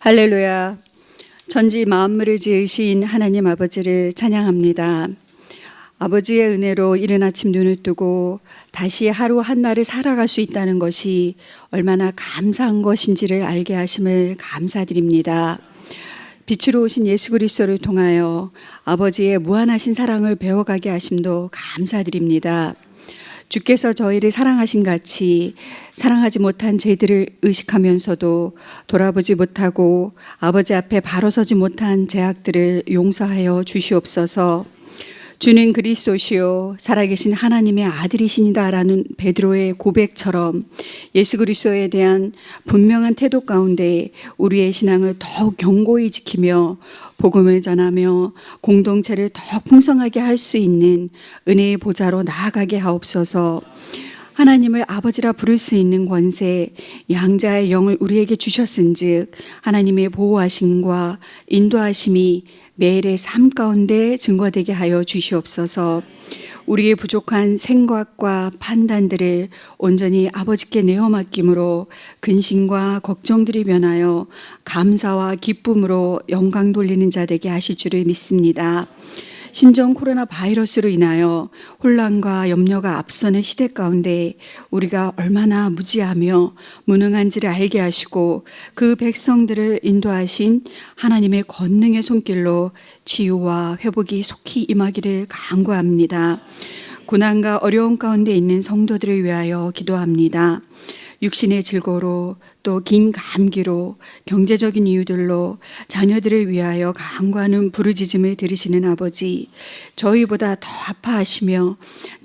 할렐루야. 전지 만물을 지으신 하나님 아버지를 찬양합니다. 아버지의 은혜로 이른 아침 눈을 뜨고 다시 하루 한 날을 살아갈 수 있다는 것이 얼마나 감사한 것인지를 알게 하심을 감사드립니다. 빛으로 오신 예수 그리스도를 통하여 아버지의 무한하신 사랑을 배워가게 하심도 감사드립니다. 주께서 저희를 사랑하신 같이 사랑하지 못한 죄들을 의식하면서도 돌아보지 못하고 아버지 앞에 바로 서지 못한 죄악들을 용서하여 주시옵소서. 주는 그리스도시요 살아계신 하나님의 아들이시니다라는 베드로의 고백처럼 예수 그리스도에 대한 분명한 태도 가운데 우리의 신앙을 더욱 견고히 지키며 복음을 전하며 공동체를 더 풍성하게 할 수 있는 은혜의 보좌로 나아가게 하옵소서. 하나님을 아버지라 부를 수 있는 권세, 양자의 영을 우리에게 주셨은즉 하나님의 보호하심과 인도하심이 매일의 삶 가운데 증거되게 하여 주시옵소서. 우리의 부족한 생각과 판단들을 온전히 아버지께 내어 맡김으로 근심과 걱정들이 변하여 감사와 기쁨으로 영광 돌리는 자 되게 하실 줄을 믿습니다. 신종 코로나 바이러스로 인하여 혼란과 염려가 앞서는 시대 가운데 우리가 얼마나 무지하며 무능한지를 알게 하시고 그 백성들을 인도하신 하나님의 권능의 손길로 치유와 회복이 속히 임하기를 간구합니다. 고난과 어려움 가운데 있는 성도들을 위하여 기도합니다. 육신의 즐거로 또 긴 감기로 경제적인 이유들로 자녀들을 위하여 간구하는 부르짖음을 들으시는 아버지 저희보다 더 아파하시며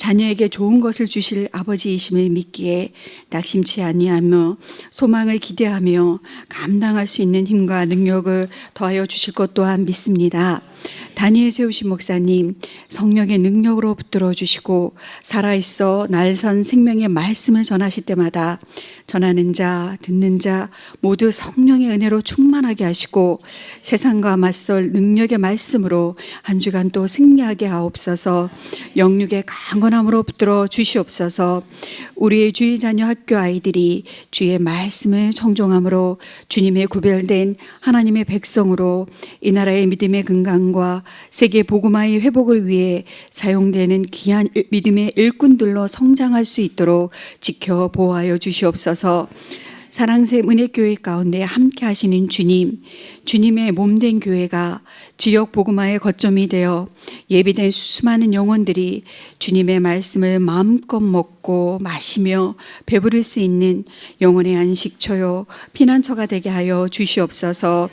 자녀에게 좋은 것을 주실 아버지이심을 믿기에 낙심치 아니하며 소망을 기대하며 감당할 수 있는 힘과 능력을 더하여 주실 것 또한 믿습니다. 다니엘 세우신 목사님 성령의 능력으로 붙들어 주시고 살아있어 날선 생명의 말씀을 전하실 때마다 전하는 자 듣는 자 모두 성령의 은혜로 충만하게 하시고 세상과 맞설 능력의 말씀으로 한 주간 또 승리하게 하옵소서 영육의 강건 함으로 붙들어 주시옵소서 우리의 주의 자녀 학교 아이들이 주의 말씀을 청종함으로 주님의 구별된 하나님의 백성으로 이 나라의 믿음의 근간과 세계 복음화의 회복을 위해 사용되는 귀한 일- 믿음의 일꾼들로 성장할 수 있도록 지켜 보호하여 주시옵소서. 사랑새 은혜교회 가운데 함께 하시는 주님, 주님의 몸된 교회가 지역 복음화의 거점이 되어 예비된 수많은 영혼들이 주님의 말씀을 마음껏 먹고 마시며 배부를 수 있는 영혼의 안식처요, 피난처가 되게 하여 주시옵소서.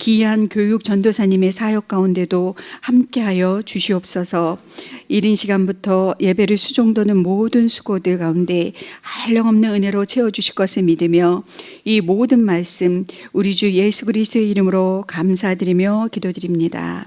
기이한 교육 전도사님의 사역 가운데도 함께하여 주시옵소서. 이른 시간부터 예배를 수종도는 모든 수고들 가운데 한량없는 은혜로 채워 주실 것을 믿으며 이 모든 말씀 우리 주 예수 그리스도의 이름으로 감사드리며 기도드립니다.